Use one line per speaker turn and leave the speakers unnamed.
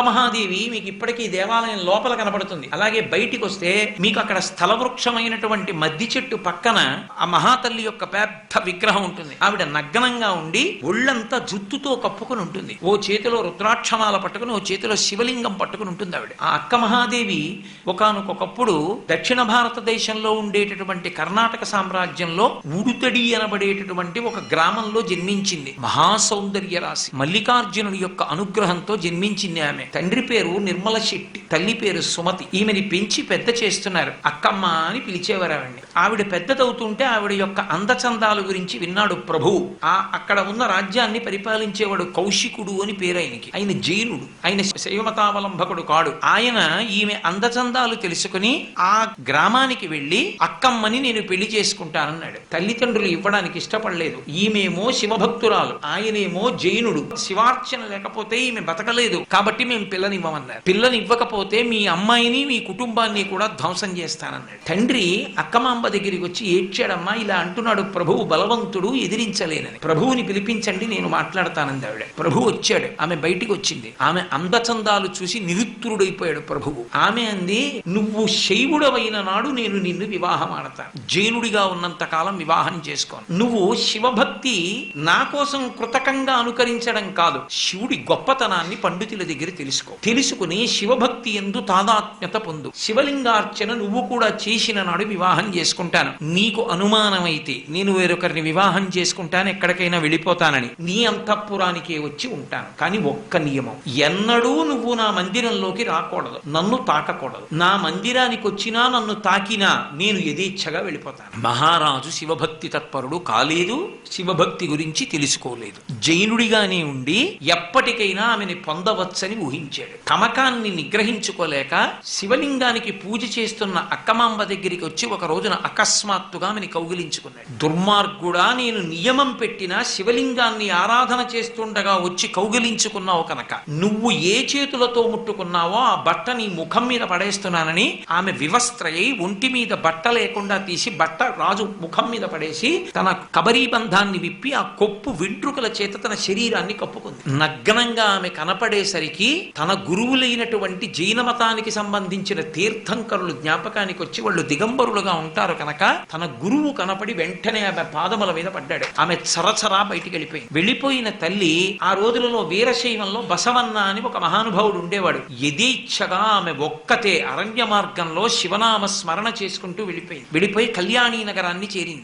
మహాదేవి మీకు ఇప్పటికీ దేవాలయం లోపల కనబడుతుంది అలాగే బయటికి వస్తే మీకు అక్కడ స్థల వృక్షమైనటువంటి మద్ది చెట్టు పక్కన ఆ మహాతల్లి యొక్క పెద్ద విగ్రహం ఉంటుంది. ఆవిడ నగ్నంగా ఉండి ఒళ్ళంతా జుత్తుతో కప్పుకుని ఉంటుంది. ఓ చేతిలో రుద్రాక్షమాల పట్టుకుని ఓ చేతిలో శివలింగం పట్టుకుని ఉంటుంది ఆవిడ. ఆ అక్క మహాదేవి ఒకనకొకప్పుడు దక్షిణ భారతదేశంలో ఉండేటటువంటి కర్ణాటక సామ్రాజ్యంలో ఉడుతడి అనబడేటటువంటి ఒక గ్రామంలో జన్మించింది. మహాసౌందర్య రాశి మల్లికార్జునుడి యొక్క అనుగ్రహంతో జన్మించింది ఆమె. తండ్రి పేరు నిర్మల శెట్టి తల్లి పేరు సుమతి. ఈమెని పెంచి పెద్ద చేస్తున్నారు. అక్కమ్మ అని పిలిచేవారు ఆవిడ్ని. ఆవిడ పెద్దదవుతుంటే ఆవిడ యొక్క అందచందాల గురించి విన్నాడు ప్రభు. ఆ అక్కడ ఉన్న రాజ్యాన్ని పరిపాలించేవాడు కౌశికుడు అని పేరు ఆయనకి. ఆయన జైనుడు. ఆయన శైవమతావలంబకుడు కాడు. ఆయన ఈమె అందచందాలు తెలుసుకుని ఆ గ్రామానికి వెళ్ళి అక్కమ్మని నేను పెళ్ళి చేసుకుంటానన్నాడు. తల్లిదండ్రులు ఇవ్వడానికి ఇష్టపడలేదు. ఈమెమో శివభక్తురాలు. ఆయనేమో జైనుడు. శివార్చన లేకపోతే ఈమె బతకలేదు. కాబట్టి మేము పిల్లనివ్వమన్నారు పిల్లనివ్వకపోతే మీ అమ్మాయిని మీ కుటుంబాన్ని కూడా ధ్వంసం చేస్తానన్నాడు. తండ్రి అక్కమాంబ దగ్గరికి వచ్చి ఏడ్చాడమ్మా ఇలా అంటున్నాడు ప్రభువు బలవంతుడు ఎదిరించలేనని. ప్రభువుని పిలిపించండి నేను మాట్లాడతానంది ఆవిడ. ప్రభు వచ్చాడు. ఆమె బయటికి వచ్చింది. ఆమె అందచందాలు చూసి నిరుత్తురుడైపోయాడు ప్రభువు. ఆమె అంది నువ్వు శైవుడవైన నాడు నేను నిన్ను వివాహం ఆడతాను. జైనుడిగా ఉన్నంత కాలం వివాహం చేసుకోను. నువ్వు శివభక్తి నా కోసం కృతకంగా అనుకరించడం కాదు. శివుడి గొప్పతనాన్ని పండితుల దగ్గర తెలుసుకో. తెలుసుకుని శివభక్తి ఎందు తాదాత్మ్యత పొందు. శివలింగార్చన నువ్వు కూడా చేసిన నాడు వివాహం చేసుకుంటాను. నీకు అనుమానమైతే నేను వేరొకరిని వివాహం చేసుకుంటాను ఎక్కడికైనా వెళ్ళిపోతానని. నీ అంతఃపురానికే వచ్చి ఉంటాను. కానీ ఒక్క నియమం. ఎన్నడూ నువ్వు నా మందిరంలోకి రాకూడదు. నన్ను తాకకూడదు. నా మందిరానికి వచ్చినా నన్ను తాకినా నేను యథేచ్ఛగా వెళ్ళిపోతాను. మహారాజు శివభక్తి తత్పరుడు కాలేదు. శివభక్తి గురించి తెలుసుకోలేదు. జైనుడిగానే ఉండి ఎప్పటికైనా ఆమెని పొందవచ్చని ఊహించాడు. కమకాన్ని నిగ్రహించుకోలేక శివలింగానికి పూజ చేస్తున్న అక్కమాంబ దగ్గరికి వచ్చి ఒక రోజున అకస్మాత్తుగా ఆమెని కౌగిలించుకున్నాడు. దుర్మార్గుడా నేను నియమం పెట్టిన శివలింగాన్ని ఆరాధన చేస్తుండగా వచ్చి కౌగిలించుకున్నావు కనుక నువ్వు ఏ చేతులతో ముట్టుకున్నావో ఆ బట్ట నీ ముఖం మీద పడేస్తున్నానని ఆమె వివస్త్రయ్యి ఒంటి మీద బట్ట లేకుండా తీసి బట్ట రాజు ముఖం మీద పడేసి తన కబరీ బంధాన్ని విప్పి ఆ కొప్పు వెంట్రుకల చేత తన శరీరాన్ని కప్పుకుంది. నగ్నంగా ఆమె కనపడేసరికి తన గురువులైనటువంటి జైన మతానికి సంబంధించిన తీర్థంకరులు జ్ఞాపకానికి వచ్చి వాళ్ళు దిగంబరులుగా ఉంటారు కనుక తన గురువు కనపడి వెంటనే ఆమె పాదముల మీద పడ్డాడు. ఆమె చరచరా బయటికి వెళ్ళిపోయింది. వెళ్ళిపోయిన తల్లి ఆ రోజులలో వీరశైవంలో బసవన్న అని ఒక మహానుభావుడు ఉండేవాడు. యథేచ్ఛగా ఆమె ఒక్కతే అరణ్య మార్గంలో శివనామ స్మరణ చేసుకుంటూ వెళ్ళిపోయింది. వెళ్ళిపోయి కళ్యాణీ నగరాన్ని చేరింది.